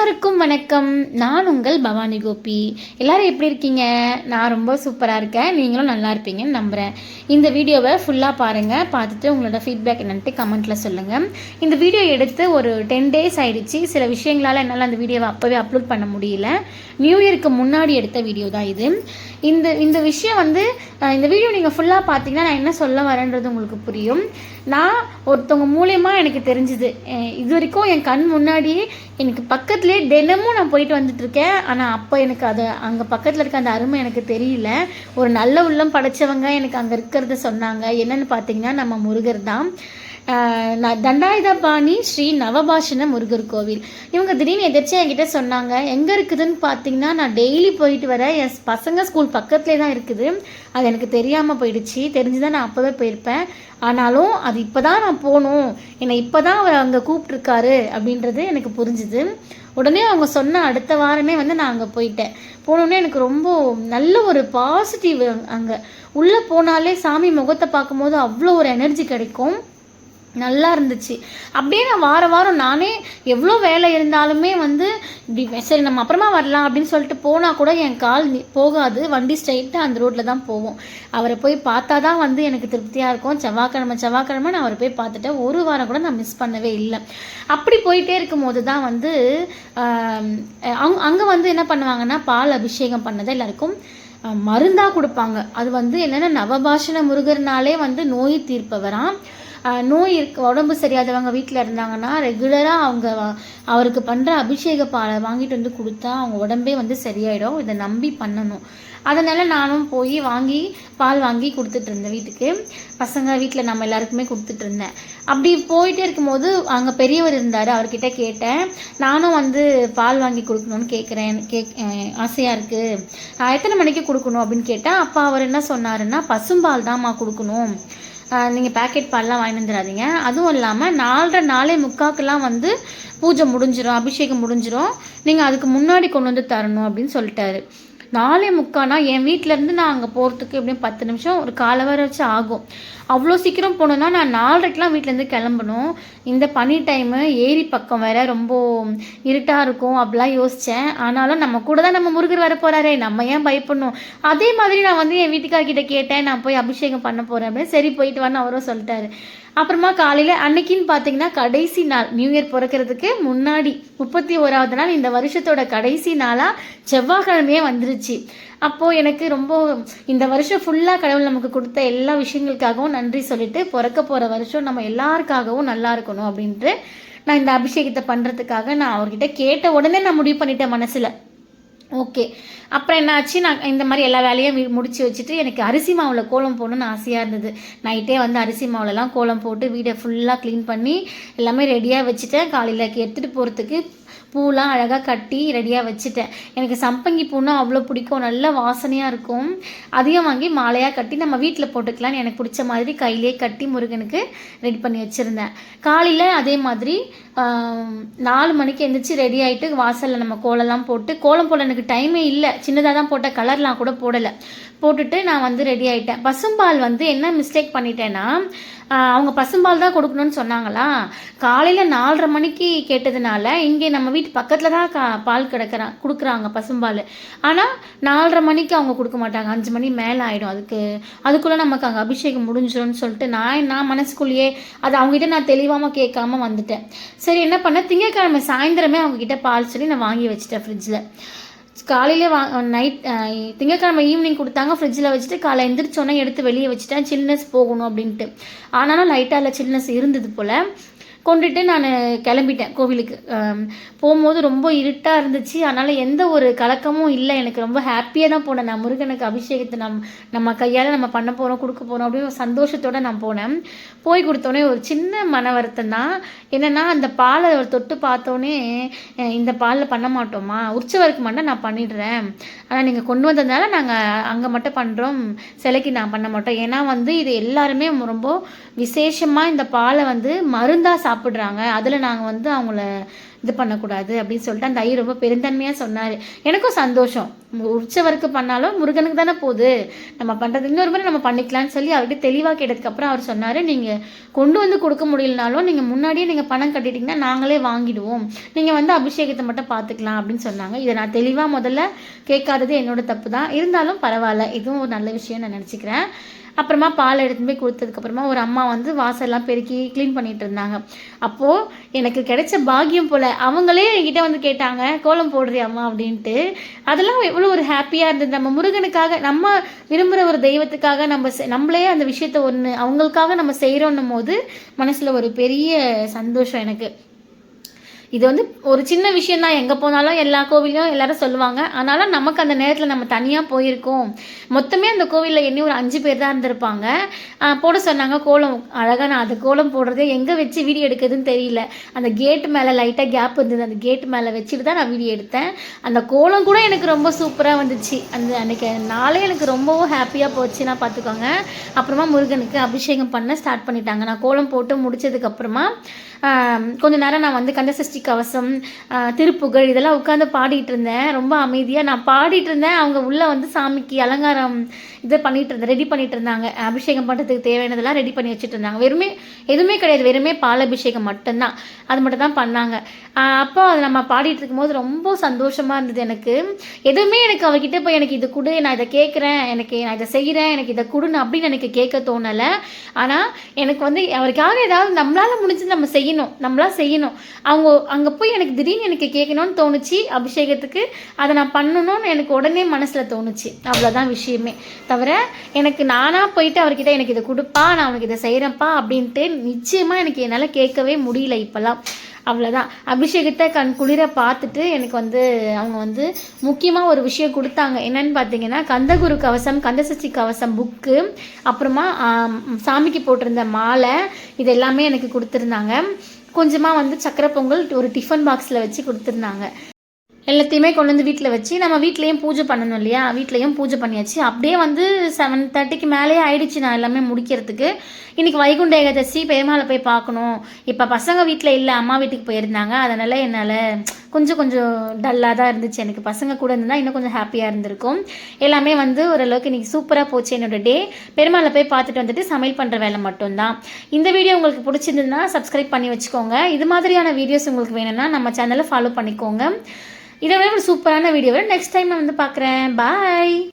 எல்லாருக்கும் வணக்கம். நான் உங்கள் பவானி கோபி. எல்லோரும் எப்படி இருக்கீங்க? நான் ரொம்ப சூப்பராக இருக்கேன். நீங்களும் நல்லா இருப்பீங்கன்னு நம்புகிறேன் இந்த வீடியோவை ஃபுல்லாக பாருங்கள் பார்த்துட்டு உங்களோட ஃபீட்பேக் என்னன்ட்டு கமெண்ட்டில் சொல்லுங்கள் இந்த வீடியோ எடுத்து ஒரு டென் டேஸ் ஆகிடுச்சு சில விஷயங்களால் என்னால் அந்த வீடியோவை அப்போவே அப்லோட் பண்ண முடியல. நியூ இயருக்கு முன்னாடி எடுத்த வீடியோ தான் இது. இந்த இந்த விஷயம் வந்து இந்த வீடியோ நீங்கள் ஃபுல்லாக பார்த்தீங்கன்னா நான் என்ன சொல்ல வரேன்றது உங்களுக்கு புரியும். நான் ஒருத்தவங்க மூலயமா எனக்கு தெரிஞ்சுது. இது வரைக்கும் என் கண் முன்னாடியே எனக்கு பக்கத்தில் பக்கத்துலேயே தினமும் நான் போயிட்டு வந்துட்டு இருக்கேன் ஆனால் அப்போ எனக்கு அது அங்கே பக்கத்தில் இருக்க அந்த அருமை எனக்கு தெரியல. ஒரு நல்ல உள்ளம் படைச்சவங்க எனக்கு அங்கே இருக்கிறத சொன்னாங்க. என்னன்னு பார்த்தீங்கன்னா நம்ம முருகர் தான். நான் தண்டாயுதபாணி ஸ்ரீ நவபாஷண முருகர் கோவில். இவங்க திடீர்னு எதிர்த்து என்கிட்ட சொன்னாங்க எங்கே இருக்குதுன்னு பார்த்தீங்கன்னா நான் டெய்லி போயிட்டு வரேன். என் பசங்க ஸ்கூல் பக்கத்துலேயே தான் இருக்குது. அது எனக்கு தெரியாமல் போயிடுச்சு. தெரிஞ்சுதான் நான் அப்போவே போயிருப்பேன். ஆனாலும் அது இப்போ தான் நான் போகணும். என்னை இப்போ தான் அவர் அங்கே கூப்பிட்ருக்காரு அப்படின்றது எனக்கு புரிஞ்சுது. உடனே அவங்க சொன்ன அடுத்த வாரமே வந்து நான் அங்கே போயிட்டேன். போனோடனே எனக்கு ரொம்ப நல்ல ஒரு பாசிட்டிவ் அங்கே. உள்ளே போனாலே சாமி முகத்தை பார்க்கும்போது அவ்வளோ ஒரு எனர்ஜி கிடைக்கும். நல்லா இருந்துச்சு. அப்படியே நான் வார வாரம் நானே எவ்வளோ வேலை இருந்தாலுமே வந்து இப்படி சரி நம்ம அப்புறமா வரலாம் அப்படின்னு சொல்லிட்டு போனால் கூட என் கால் போகாது. வண்டி ஸ்ட்ரைட்டாக அந்த ரோட்டில் தான் போவோம். அவரை போய் பார்த்தா தான் வந்து எனக்கு திருப்தியாக இருக்கும். செவ்வாய்க்கிழமை செவ்வாய்க்கிழமை நான் அவரை போய் பார்த்துட்டேன். ஒரு வாரம் கூட நான் மிஸ் பண்ணவே இல்லை. அப்படி போயிட்டே இருக்கும்போது தான் வந்து அங் அங்கே வந்து என்ன பண்ணுவாங்கன்னா பால் அபிஷேகம் பண்ணதை எல்லாருக்கும் மருந்தாக கொடுப்பாங்க. அது வந்து என்னென்னா நவபாஷண முருகர்னாலே வந்து நோய் தீர்ப்பவரான் நோய் இருக்கு உடம்பு சரியாதவங்க வீட்டில் இருந்தாங்கன்னா ரெகுலராக அவங்க அவருக்கு பண்ணுற அபிஷேக பாலை வாங்கிட்டு வந்து கொடுத்தா அவங்க உடம்பே வந்து சரியாயிடும். இதை நம்பி பண்ணணும். அதனால நானும் போய் வாங்கி பால் வாங்கி கொடுத்துட்டு இருந்தேன் வீட்டுக்கு. பசங்க வீட்டில் நம்ம எல்லாருக்குமே கொடுத்துட்டு இருந்தேன். அப்படி போயிட்டே இருக்கும்போது அங்கே பெரியவர் இருந்தார் அவர்கிட்ட கேட்டேன். நானும் வந்து பால் வாங்கி கொடுக்கணும்னு கேட்குறேன் கேக் ஆசையாக இருக்குது எத்தனை மணிக்கு கொடுக்கணும் அப்படின்னு கேட்டேன் அப்பா அவர் என்ன சொன்னாருன்னா பசும்பால் தான்மா கொடுக்கணும். நீங்கள் பேக்கெட் பால்லாம் வாங்கி வந்துடாதீங்க. அதுவும் இல்லாமல் நாலரை நாளே முக்காக்கெல்லாம் வந்து பூஜை முடிஞ்சிடும் அபிஷேகம் முடிஞ்சிடும் நீங்கள் அதுக்கு முன்னாடி கொண்டு வந்து தரணும் அப்படின்னு சொல்லிட்டாரு. நாலே முக்கானா என் வீட்டிலேருந்து நான் அங்கே போகிறதுக்கு எப்படியும் பத்து நிமிஷம் ஒரு காலை வர வச்சு ஆகும். அவ்வளோ சீக்கிரம் போனோன்னா நான் நாலரைக்கெலாம் வீட்டிலேருந்து கிளம்பணும். இந்த பனி டைமு ஏரி பக்கம் வேற ரொம்ப இருட்டாக இருக்கும் அப்படிலாம் யோசித்தேன் ஆனாலும் நம்ம கூட தான் நம்ம முருகர் வர போகிறாரே நம்ம ஏன் பயப்படணும்? அதே மாதிரி நான் வந்து என் வீட்டுக்கார்கிட்ட கேட்டேன் நான் போய் அபிஷேகம் பண்ண போகிறேன் அப்படின்னு. சரி போயிட்டு வான்னு அவரும் சொல்லிட்டாரு. அப்புறமா காலையில் அன்னைக்குன்னு பார்த்தீங்கன்னா கடைசி நாள் நியூ இயர் பிறக்கிறதுக்கு முன்னாடி முப்பத்தி ஓராவது நாள் இந்த வருஷத்தோட கடைசி நாளாக செவ்வாய்க்கிழமையே வந்துருச்சு. அப்போது எனக்கு ரொம்ப இந்த வருஷம் ஃபுல்லாக கடவுள் நமக்கு கொடுத்த எல்லா விஷயங்களுக்காகவும் நன்றி சொல்லிட்டு பிறக்க போகிற வருஷம் நம்ம எல்லாருக்காகவும் நல்லா இருக்கணும் அப்படின்ட்டு நான் இந்த அபிஷேகத்தை பண்ணுறதுக்காக நான் அவர்கிட்ட கேட்ட உடனே நான் முடிவு பண்ணிட்டேன் மனசில். ஓகே. அப்புறம் என்னாச்சு? நான் இந்த மாதிரி எல்லா வேலையும் முடிச்சு வச்சுட்டு எனக்கு அரிசி மாவில் கோலம் போடணும்னு ஆசையாக இருந்தது. நைட்டே வந்து அரிசி மாவுலலாம் கோலம் போட்டு வீடை ஃபுல்லாக க்ளீன் பண்ணி எல்லாமே ரெடியாக வச்சுட்டேன். காலையில் எடுத்துகிட்டு போகிறதுக்கு பூலாம் அழகாக கட்டி ரெடியாக வச்சுட்டேன். எனக்கு சம்பங்கி பூனா அவ்வளோ பிடிக்கும். நல்ல வாசனையாக இருக்கும். அதையும் வாங்கி மாலையாக கட்டி நம்ம வீட்டில் போட்டுக்கலாம்னு எனக்கு பிடிச்ச மாதிரி கையிலே கட்டி முருகனுக்கு ரெடி பண்ணி வச்சுருந்தேன். காலையில் அதே மாதிரி நாலு மணிக்கு எழுந்திரிச்சி ரெடி ஆகிட்டு வாசலில் நம்ம கோலம்லாம் போட்டு கோலம் போட எனக்கு டைமே இல்லை. சின்னதாக தான் போட்ட கலர்லாம் கூட போடலை. போட்டுட்டு நான் வந்து ரெடி ஆகிட்டேன் பசும்பால் வந்து என்ன மிஸ்டேக் பண்ணிட்டேன்னா அவங்க பசும்பால் தான் கொடுக்கணும்னு சொன்னாங்களா? காலையில் நாலரை மணிக்கு கேட்டதுனால இங்கே நம்ம வீட்டு பக்கத்தில் தான் கா பால் கிடக்கிறான் கொடுக்குறாங்க பசும்பால். ஆனால் நாலரை மணிக்கு அவங்க கொடுக்க மாட்டாங்க. அஞ்சு மணி மேலே ஆகிடும் அதுக்கு. அதுக்குள்ளே நமக்கு அங்கே அபிஷேகம் முடிஞ்சிடும்னு சொல்லிட்டு நான் நான் மனசுக்குள்ளேயே அது அவங்ககிட்ட நான் தெளிவாமல் கேட்காம வந்துட்டேன். சரி என்ன பண்ணேன் திங்கக்கிழமை சாயந்தரமே அவங்கக்கிட்ட பால் சொல்லி நான் வாங்கி வச்சுட்டேன் ஃப்ரிட்ஜில் காலையிலே வா நைட் திங்கக்கிழமை ஈவினிங் கொடுத்தாங்க ஃப்ரிட்ஜில் வச்சுட்டு காலை எந்திரிச்சோன்னே எடுத்து வெளியே வச்சுட்டேன் சில்னஸ் போகணும் அப்படின்ட்டு. ஆனாலும் லைட்டாக இல்லை சில்னஸ் இருந்தது போல். கொண்டுட்டு நான் கிளம்பிட்டேன் கோவிலுக்கு. போகும்போது ரொம்ப இருட்டாக இருந்துச்சு. அதனால் எந்த ஒரு கலக்கமும் இல்லை. எனக்கு ரொம்ப ஹாப்பியாக தான் போனேன். நான் முருகனுக்கு அபிஷேகத்தை நம் நம்ம கையால் நம்ம பண்ண போகிறோம் கொடுக்க போகிறோம் அப்படின்னு ஒரு சந்தோஷத்தோடு நான் போனேன். போய் கொடுத்தோன்னே ஒரு சின்ன மன வருத்தம் தான். என்னென்னா அந்த பாலை தொட்டு பார்த்தோன்னே இந்த பாலில் பண்ண மாட்டோமா உற்சவருக்கு மட்டும் நான் பண்ணிடுறேன். ஆனால் நீங்கள் கொண்டு வந்ததுனால நாங்கள் அங்கே மட்டும் பண்ணுறோம் சிலைக்கு நான் பண்ண மாட்டோம். ஏன்னா வந்து இது எல்லாருமே ரொம்ப விசேஷமாக இந்த பாலை வந்து மருந்தாக சாப்பிட்றாங்க. அதில் நாங்கள் வந்து அவங்கள இது பண்ணக்கூடாது அப்படின்னு சொல்லிட்டு அந்த ஐயர் ரொம்ப பெருந்தன்மையாக சொன்னார். எனக்கும் சந்தோஷம். உற்சவருக்கு பண்ணாலும் முருகனுக்கு தானே போகுது. நம்ம பண்ணுறது இன்னொரு முறை நம்ம பண்ணிக்கலாம்னு சொல்லி அவர்கிட்ட தெளிவாக கேட்டதுக்கப்புறம் அவர் சொன்னார் நீங்கள் கொண்டு வந்து கொடுக்க முடியலனாலும் நீங்கள் முன்னாடியே நீங்கள் பணம் கட்டிட்டீங்கன்னா நாங்களே வாங்கிடுவோம். நீங்கள் வந்து அபிஷேகத்தை மட்டும் பார்த்துக்கலாம் அப்படின்னு சொன்னாங்க. இதை நான் தெளிவாக முதல்ல கேட்காதது என்னோட தப்பு தான். இருந்தாலும் பரவாயில்ல இதுவும் ஒரு நல்ல விஷயம் நான் நினச்சிக்கிறேன். அப்புறமா பால் எடுத்துன்னு போய் கொடுத்ததுக்கப்புறமா ஒரு அம்மா வந்து வாசல்லாம் பெருக்கி க்ளீன் பண்ணிட்டு இருந்தாங்க. அப்போது எனக்கு கிடைச்ச பாக்கியம் போல் அவங்களே என்கிட்ட வந்து கேட்டாங்க கோலம் போடுறியா அம்மா அப்படின்ட்டு. அதெல்லாம் எவ்வளோ ஒரு ஹாப்பியாக இருந்தது. நம்ம முருகனுக்காக நம்ம விரும்புகிற ஒரு தெய்வத்துக்காக நம்ம நம்மளே அந்த விஷயத்த ஒன்று அவங்களுக்காக நம்ம செய்கிறோன்னும் போது மனசில் ஒரு பெரிய சந்தோஷம் எனக்கு. இது வந்து ஒரு சின்ன விஷயம் தான் எங்கே போனாலும் எல்லா கோவிலையும் எல்லாரும் சொல்லுவாங்க. ஆனாலும் நமக்கு அந்த நேரத்தில் நம்ம தனியாக போயிருக்கோம். மொத்தமே அந்த கோவிலில் எண்ணி ஒரு அஞ்சு பேர் தான் இருந்திருப்பாங்க. போட சொன்னாங்க கோலம். அழகாக நான் அது கோலம் போடுறதே எங்கே வச்சு வீடியோ எடுக்கிறதுன்னு தெரியல. அந்த கேட் மேலே லைட்டாக கேப் இருந்தது. அந்த கேட் மேலே வச்சுட்டு தான் நான் வீடியோ எடுத்தேன். அந்த கோலம் கூட எனக்கு ரொம்ப சூப்பராக வந்துச்சு. அந்த அன்னைக்கு நாளே எனக்கு ரொம்பவும் ஹாப்பியாக போச்சுன்னா பார்த்துக்கோங்க அப்புறமா முருகனுக்கு அபிஷேகம் பண்ண ஸ்டார்ட் பண்ணிட்டாங்க. நான் கோலம் போட்டு முடிச்சதுக்கப்புறமா கொஞ்ச நேரம் நான் வந்து கந்தசஷ்டி கவசம் ஆஹ் திருப்புகழ் இதெல்லாம் உட்காந்து பாடிட்டு இருந்தேன். ரொம்ப அமைதியாக நான் பாடிட்டு இருந்தேன். அவங்க உள்ளே வந்து சாமிக்கு அலங்காரம் இது பண்ணிட்டு இருந்தேன் ரெடி பண்ணிட்டு இருந்தாங்க. அபிஷேகம் பண்ணுறதுக்கு தேவையானதெல்லாம் ரெடி பண்ணி வச்சுட்டு இருந்தாங்க. வெறுமே எதுவுமே கிடையாது. வெறுமே பால் அபிஷேகம் மட்டும்தான். அது மட்டும் தான் பண்ணாங்க அப்போ அதை நம்ம பாடிட்டு இருக்கும்போது ரொம்ப சந்தோஷமாக இருந்தது எனக்கு. எதுவுமே எனக்கு அவகிட்ட போய் எனக்கு இது கொடு நான் இதை கேட்குறேன். எனக்கு நான் இதை செய்கிறேன். எனக்கு இதை கொடுன்னு அப்படின்னு எனக்கு கேட்க தோணலை. ஆனால் எனக்கு வந்து அவருக்காக ஏதாவது நம்மளால் முடிஞ்சது நம்ம செய்யணும். நம்மளால் செய்யணும். அவங்க அங்கே போய் எனக்கு திடீர்னு எனக்கு கேட்கணும்னு தோணுச்சு. அபிஷேகத்துக்கு அதை நான் பண்ணணும்னு எனக்கு உடனே மனசில் தோணுச்சு. அவ்வளோதான் விஷயமே. தவிர எனக்கு நானாக போயிட்டு அவர்கிட்ட எனக்கு இதை கொடுப்பா நான் அவனுக்கு இதை செய்கிறேன்ப்பா அப்படின்ட்டு நிச்சயமாக எனக்கு என்னால் கேட்கவே முடியல இப்போல்லாம். அவ்வளோதான் அபிஷேகத்தை கண் குளிர பார்த்துட்டு எனக்கு வந்து அவங்க வந்து முக்கியமாக ஒரு விஷயம் கொடுத்தாங்க. என்னன்னு பார்த்தீங்கன்னா கந்தகுரு கவசம் கந்தசஷ்டி கவசம் புக்கு அப்புறமா சாமிக்கு போட்டிருந்த மாலை இது எல்லாமே எனக்கு கொடுத்துருந்தாங்க. கொஞ்சமாக வந்து சக்கரை பொங்கல் ஒரு டிஃபன் பாக்ஸில் வச்சு கொடுத்துருந்தாங்க. எல்லாத்தையுமே கொண்டு வந்து வீட்டில் வச்சு நம்ம வீட்லேயும் பூஜை பண்ணணும் இல்லையா? வீட்லேயும் பூஜை பண்ணியாச்சு. அப்படியே வந்து செவன் தேர்ட்டிக்கு மேலேயே ஆயிடுச்சு நான் எல்லாமே முடிக்கிறதுக்கு. இன்றைக்கி வைகுண்ட ஏகாதசி பெருமாளை போய் பார்க்கணும். இப்போ பசங்க வீட்டில் இல்லை அம்மா வீட்டுக்கு போயிருந்தாங்க. அதனால் என்னால் கொஞ்சம் கொஞ்சம் டல்லாக தான் இருந்துச்சு. எனக்கு பசங்க கூட இருந்தால் இன்னும் கொஞ்சம் ஹாப்பியாக இருந்திருக்கும். எல்லாமே வந்து ஓரளவுக்கு இன்றைக்கி சூப்பராக போச்சு என்னோட டே பெருமாளை போய் பார்த்துட்டு வந்துட்டு சமையல் பண்ணுற வேலை மட்டும்தான். இந்த வீடியோ உங்களுக்கு பிடிச்சிருந்ததுன்னா சப்ஸ்கிரைப் பண்ணி வச்சுக்கோங்க. இது மாதிரியான வீடியோஸ் உங்களுக்கு வேணும்னா நம்ம சேனலை ஃபாலோ பண்ணிக்கோங்க. இதை விட ஒரு சூப்பரான வீடியோவை நெக்ஸ்ட் டைம் நான் வந்து பார்க்குறேன். பாய்